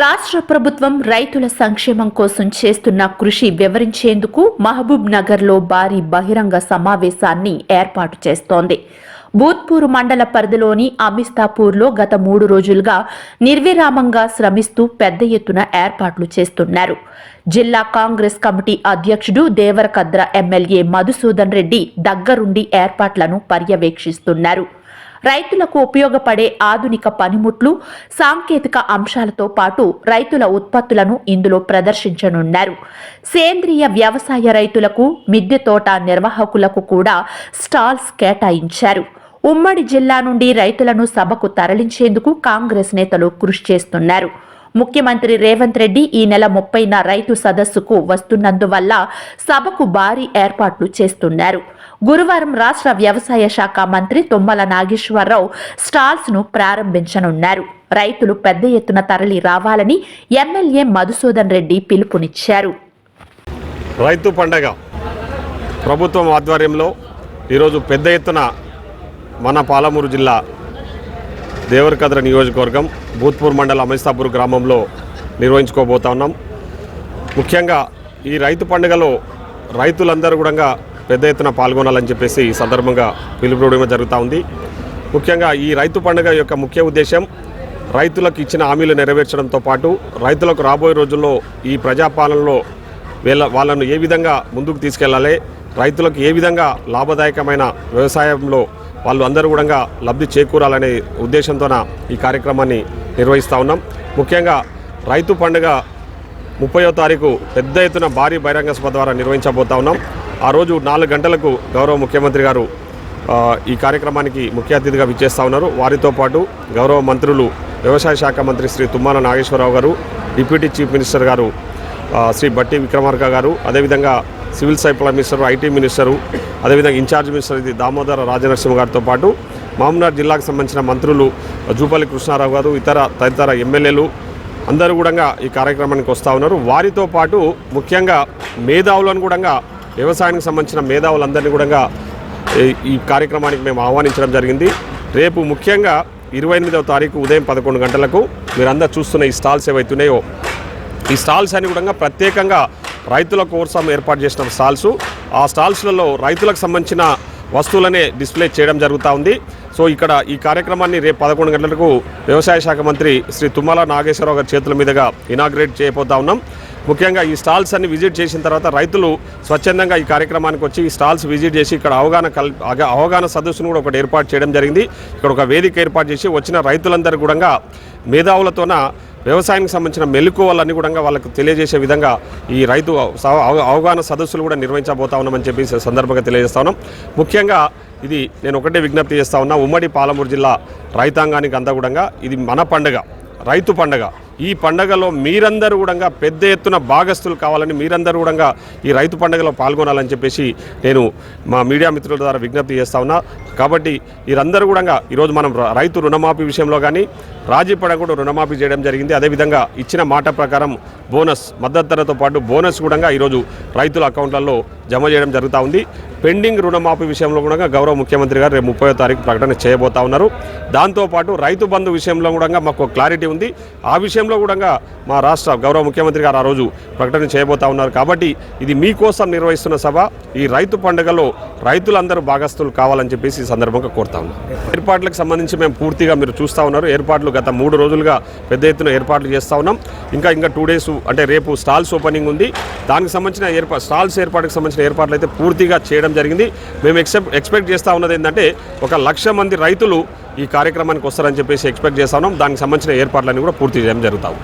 రాష్ట్ర ప్రభుత్వం రైతుల సంక్షేమం కోసం చేస్తున్న కృషి వివరించేందుకు మహబూబ్ నగర్లో భారీ బహిరంగ సమావేశాన్ని ఏర్పాటు చేస్తోంది. భూత్పూర్ మండల పరిధిలోని అమిస్తాపూర్లో గత మూడు రోజులుగా నిర్విరామంగా శ్రమిస్తూ పెద్ద ఎత్తున ఏర్పాట్లు చేస్తున్నారు. జిల్లా కాంగ్రెస్ కమిటీ అధ్యక్షుడు దేవరకద్ర ఎమ్మెల్యే మధుసూదన్ రెడ్డి దగ్గరుండి ఏర్పాట్లను పర్యవేక్షిస్తున్నారు. రైతులకు ఉపయోగపడే ఆధునిక పనిముట్లు సాంకేతిక అంశాలతో పాటు రైతుల ఉత్పత్తులను ఇందులో ప్రదర్శించనున్నారు. సేంద్రియ వ్యవసాయ రైతులకు మిద్దె తోట నిర్వాహకులకు కూడా స్టాల్స్ కేటాయించారు. ఉమ్మడి జిల్లా నుండి రైతులను సభకు తరలించేందుకు కాంగ్రెస్ నేతలు కృషి చేస్తున్నారు. ముఖ్యమంత్రి రేవంత్ రెడ్డి ఈ నెల ముప్పైన రైతు సదస్సుకు వస్తున్నందువల్ల సభకు భారీ ఏర్పాట్లు చేస్తున్నారు. గురువారం రాష్ట్ర వ్యవసాయ శాఖ మంత్రి తుమ్మల నాగేశ్వరరావు స్టాల్స్ను ప్రారంభించనున్నారు. రైతులు పెద్ద ఎత్తున తరలి రావాలని ఎమ్మెల్యే మధుసూదన్ రెడ్డి పిలుపునిచ్చారు. రైతు పండగ ప్రభుత్వం ఆధ్వర్యంలో ఈరోజు పెద్ద ఎత్తున మన పాలమూరు జిల్లా దేవరకద్ర నియోజకవర్గం భూత్పూర్ మండల అమిస్తాపూర్ గ్రామంలో నిర్వహించుకోబోతా ఉన్నాం. ముఖ్యంగా ఈ రైతు పండుగలో రైతులందరూ కూడా పెద్ద ఎత్తున పాల్గొనాలని చెప్పేసి ఈ సందర్భంగా పిలుపుకోవడం జరుగుతూ ఉంది. ముఖ్యంగా ఈ రైతు పండుగ యొక్క ముఖ్య ఉద్దేశం రైతులకు ఇచ్చిన హామీలు నెరవేర్చడంతో పాటు రైతులకు రాబోయే రోజుల్లో ఈ ప్రజాపాలనలో వీళ్ళ వాళ్ళను ఏ విధంగా ముందుకు తీసుకెళ్ళాలి రైతులకు ఏ విధంగా లాభదాయకమైన వ్యవసాయంలో వాళ్ళు అందరూ కూడా లబ్ధి చేకూరాలనే ఉద్దేశంతోన ఈ కార్యక్రమాన్ని నిర్వహిస్తూ ఉన్నాం. ముఖ్యంగా రైతు పండుగ ముప్పయో తారీఖు పెద్ద ఎత్తున భారీ బహిరంగ సభ ద్వారా నిర్వహించబోతా ఉన్నాం. ఆ రోజు నాలుగు గంటలకు గౌరవ ముఖ్యమంత్రి గారు ఈ కార్యక్రమానికి ముఖ్య అతిథిగా విచ్చేస్తూ ఉన్నారు. వారితో పాటు గౌరవ మంత్రులు వ్యవసాయ శాఖ మంత్రి శ్రీ తుమ్మల నాగేశ్వరరావు గారు డిప్యూటీ చీఫ్ మినిస్టర్ గారు శ్రీ బట్టి విక్రమార్క గారు అదేవిధంగా civil supply minister IT minister అదేవిధంగా ఇన్ఛార్జ్ మినిస్టర్ ఇది దామోదర రాజనరసింహ గారితో పాటు మామూనార్ జిల్లాకు సంబంధించిన మంత్రులు జూపల్లి కృష్ణారావు గారు ఇతర తదితర ఎమ్మెల్యేలు అందరూ కూడా ఈ కార్యక్రమానికి వస్తూ ఉన్నారు. వారితో పాటు ముఖ్యంగా మేధావులను కూడా వ్యవసాయానికి సంబంధించిన మేధావులందరినీ కూడా ఈ- ఈ కార్యక్రమానికి మేము ఆహ్వానించడం జరిగింది. రేపు ముఖ్యంగా ఇరవై ఎనిమిదవ తారీఖు ఉదయం పదకొండు గంటలకు మీరందరూ చూస్తున్న ఈ స్టాల్స్ ఏవైతున్నాయో ఈ స్టాల్స్ అని కూడా ప్రత్యేకంగా రైతుల కోసం ఏర్పాటు చేసిన స్టాల్స్. ఆ స్టాల్స్లలో రైతులకు సంబంధించిన వస్తువులనే డిస్ప్లే చేయడం జరుగుతూ ఉంది. సో ఇక్కడ ఈ కార్యక్రమాన్ని రేపు పదకొండు గంటలకు వ్యవసాయ శాఖ మంత్రి శ్రీ తుమ్మల నాగేశ్వరరావు గారి చేతుల మీదుగా ఇనాగ్రేట్ చేయబోతా ఉన్నాం. ముఖ్యంగా ఈ స్టాల్స్ అన్ని విజిట్ చేసిన తర్వాత రైతులు స్వచ్ఛందంగా ఈ కార్యక్రమానికి వచ్చి ఈ స్టాల్స్ విజిట్ చేసి ఇక్కడ అవగాహన కల్ అగ- అవగాహన సదస్సును కూడా ఒకటి ఏర్పాటు చేయడం జరిగింది. ఇక్కడ ఒక వేదిక ఏర్పాటు చేసి వచ్చిన రైతులందరూ కూడా మేధావులతోన వ్యవసాయానికి సంబంధించిన మెలకువలన్నీ కూడా వాళ్ళకు తెలియజేసే విధంగా ఈ రైతు స- అవగాహన సదస్సులు కూడా నిర్వహించబోతా ఉన్నామని చెప్పి సందర్భంగా తెలియజేస్తా ఉన్నాం. ముఖ్యంగా ఇది నేను ఒకటే విజ్ఞప్తి చేస్తా ఉన్నా ఉమ్మడి పాలమూరు జిల్లా రైతాంగానికి అంతా కూడా ఇది మన పండుగ రైతు పండగ. ఈ పండగలో మీరందరూ కూడా పెద్ద ఎత్తున భాగస్తులు కావాలని మీరందరూ కూడా ఈ రైతు పండగలో పాల్గొనాలని చెప్పేసి నేను మా మీడియా మిత్రుల ద్వారా విజ్ఞప్తి చేస్తా ఉన్నా. కాబట్టి వీరందరూ కూడా ఈరోజు మనం రైతు రుణమాఫీ విషయంలో కానీ రాజీ పడ కూడా రుణమాఫీ చేయడం జరిగింది. అదేవిధంగా ఇచ్చిన మాట ప్రకారం బోనస్ మద్దతు ధరతో పాటు బోనస్ కూడా ఈరోజు రైతుల అకౌంట్లలో జమ చేయడం జరుగుతూ ఉంది. పెండింగ్ రుణమాఫీ విషయంలో కూడా గౌరవ ముఖ్యమంత్రి గారు రేపు ముప్పై తారీఖు ప్రకటన చేయబోతా ఉన్నారు. దాంతోపాటు రైతు బంధు విషయంలో కూడా మాకు క్లారిటీ ఉంది. ఆ విషయంలో కూడా మా రాష్ట్ర గౌరవ ముఖ్యమంత్రి గారు ఆ రోజు ప్రకటన చేయబోతా ఉన్నారు. కాబట్టి ఇది మీకోసం నిర్వహిస్తున్న సభ. ఈ రైతు పండుగలో రైతులందరూ భాగస్తులు కావాలని చెప్పేసి ఈ సందర్భంగా కోరుతా ఉన్నాం. ఏర్పాట్లకు సంబంధించి మేము పూర్తిగా మీరు చూస్తూ ఉన్నారు. ఏర్పాట్లు గత మూడు రోజులుగా పెద్ద ఎత్తున ఏర్పాట్లు చేస్తూ ఉన్నాం. ఇంకా ఇంకా టూ డేస్ అంటే రేపు స్టాల్స్ ఓపెనింగ్ ఉంది. దానికి సంబంధించిన ఏర్పా స్టాల్స్ ఏర్పాటుకు సంబంధించిన ఏర్పాట్లు అయితే పూర్తిగా చేయడం జరిగింది. మేము ఎక్సెప్ట్ ఎక్స్పెక్ట్ చేస్తూ ఉన్నది ఏంటంటే ఒక లక్ష మంది రైతులు ఈ కార్యక్రమానికి వస్తారని చెప్పేసి ఎక్స్పెక్ట్ చేస్తా ఉన్నాం. దానికి సంబంధించిన ఏర్పాట్లన్నీ కూడా పూర్తి చేయడం జరుగుతాం